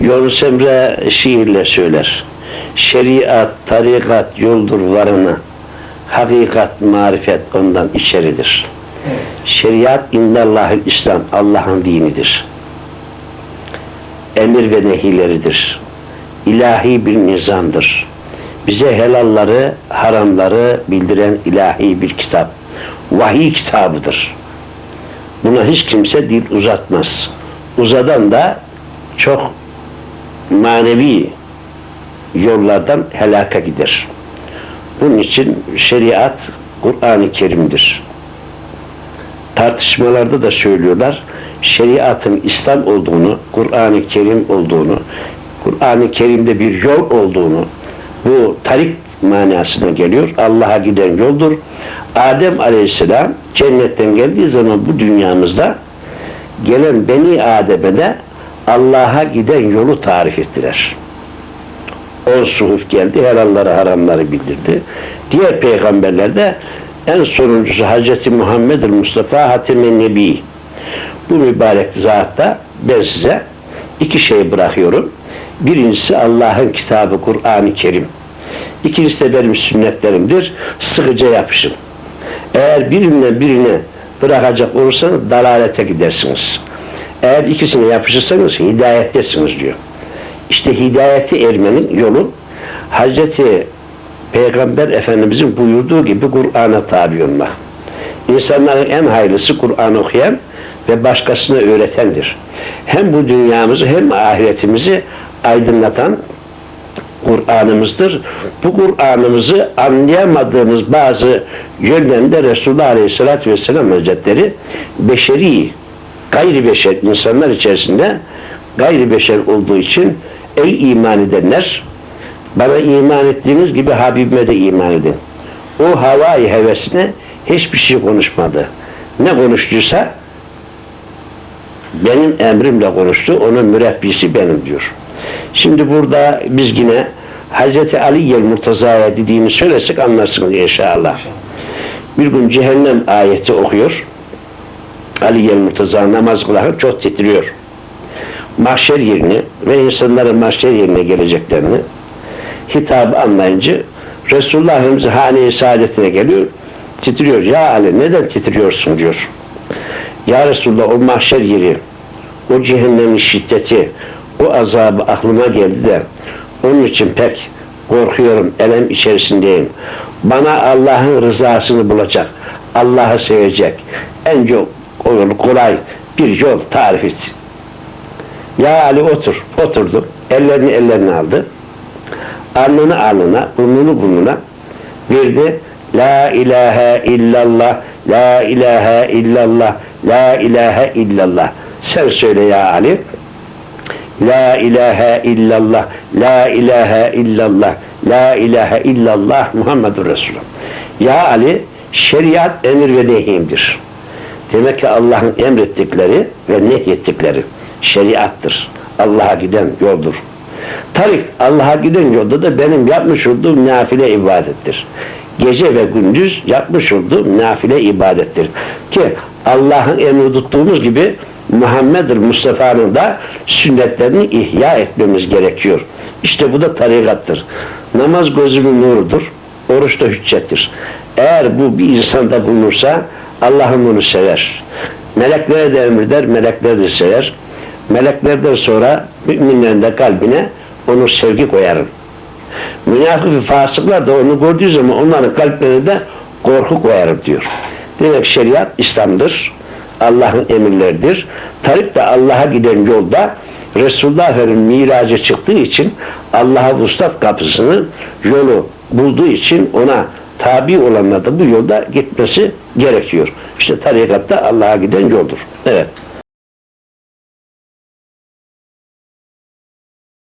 Yunus Emre şiirle söyler. Şeriat, tarikat yoldur varına. Hakikat, marifet ondan içeridir. Şeriat indallahil İslam, Allah'ın dinidir. Emir ve nehileridir. İlahi bir nizamdır. Bize helalları, haramları bildiren ilahi bir kitap. Vahiy kitabıdır. Buna hiç kimse dil uzatmaz. Uzadan da çok manevi yollardan helaka gider. Bunun için şeriat Kur'an-ı Kerim'dir. Tartışmalarda da söylüyorlar. Şeriatın İslam olduğunu, Kur'an-ı Kerim olduğunu, Kur'an-ı Kerim'de bir yol olduğunu, bu tarik manasına geliyor. Allah'a giden yoldur. Adem Aleyhisselam cennetten geldiği zaman bu dünyamızda gelen Beni Adem'e de Allah'a giden yolu tarif ettiler. On suhuf geldi, helalları haramları bildirdi. Diğer peygamberler de en sonuncusu Hz. Muhammed Mustafa Hatem-i Nebi. Bu mübarek zatta ben size iki şey bırakıyorum. Birincisi Allah'ın kitabı Kur'an-ı Kerim. İkincisi de benim sünnetlerimdir. Sıkıca yapışın. Eğer birinden birine bırakacak olursanız dalalete gidersiniz. Eğer ikisine yapışırsanız hidayettesiniz diyor. İşte hidayeti ermenin yolu Hazreti Peygamber Efendimizin buyurduğu gibi Kur'an'a tabi olmak. İnsanların en hayırlısı Kur'an okuyan ve başkasına öğretendir. Hem bu dünyamızı hem ahiretimizi aydınlatan Kur'an'ımızdır. Bu Kur'an'ımızı anlayamadığımız bazı yönlerinde Resulullah Aleyhisselatü Vesselam Hazretleri beşeri, gayri beşer insanlar içerisinde gayri beşer olduğu için ey iman edenler bana iman ettiğiniz gibi Habibime de iman edin. O havai hevesine hiçbir şey konuşmadı. Ne konuştuysa benim emrimle konuştu. Onun mürebbisi benim diyor. Şimdi burada biz yine Hz. Ali'ye Murtaza'ya dediğini söylesek anlarsınız inşallah. Bir gün cehennem ayeti okuyor. Ali'ye Murtaza namaz kılarken çok titriyor. Mahşer yerini ve insanların mahşer yerine geleceklerini hitabı anlayınca Resulullah Efendimiz hane-i saadetine geliyor. Titriyor. Ya Ali neden titriyorsun diyor. Ya Resulullah o mahşer yeri o cehennemin şiddeti o azabı aklıma geldi de onun için pek korkuyorum, elem içerisindeyim. Bana Allah'ın rızasını bulacak, Allah'ı sevecek en çok kolay bir yol tarif et. Ya Ali otur, oturdu. Ellerini ellerine aldı. Alnını alnına, burnunu burnuna verdi. La ilahe illallah, la ilahe illallah, la ilahe illallah. Sen söyle ya Ali. La ilahe illallah, la ilahe illallah, la ilahe illallah Muhammedur Resulullah. Ya Ali, şeriat emir ve nehimdir. Demek ki Allah'ın emrettikleri ve nehyettikleri şeriattır. Allah'a giden yoldur. Tarik, Allah'a giden yolda da benim yapmış olduğum nafile ibadettir. Gece ve gündüz yapmış olduğum nafile ibadettir. Ki Allah'ın emri tuttuğumuz gibi Muhammed'dir Mustafa'nın da sünnetlerini ihya etmemiz gerekiyor. İşte bu da tarikattır. Namaz gözümün nurudur. Oruç da hüccettir. Eğer bu bir insanda bulunursa Allah'ın onu sever. Meleklere de emreder, melekler de sever. Meleklerden sonra müminlerin de kalbine onu sevgi koyarım. Münafık ve fasıklar da onu gördüğü zaman onların kalplerine de korku koyarım diyor. Demek şeriat İslam'dır. Allah'ın emirleridir. Tarik de Allah'a giden yolda Resulullah Efendimiz miraca çıktığı için Allah'a vuslat kapısını yolu bulduğu için ona tabi olanlar da bu yolda gitmesi gerekiyor. İşte tarikatta Allah'a giden yoldur. Evet.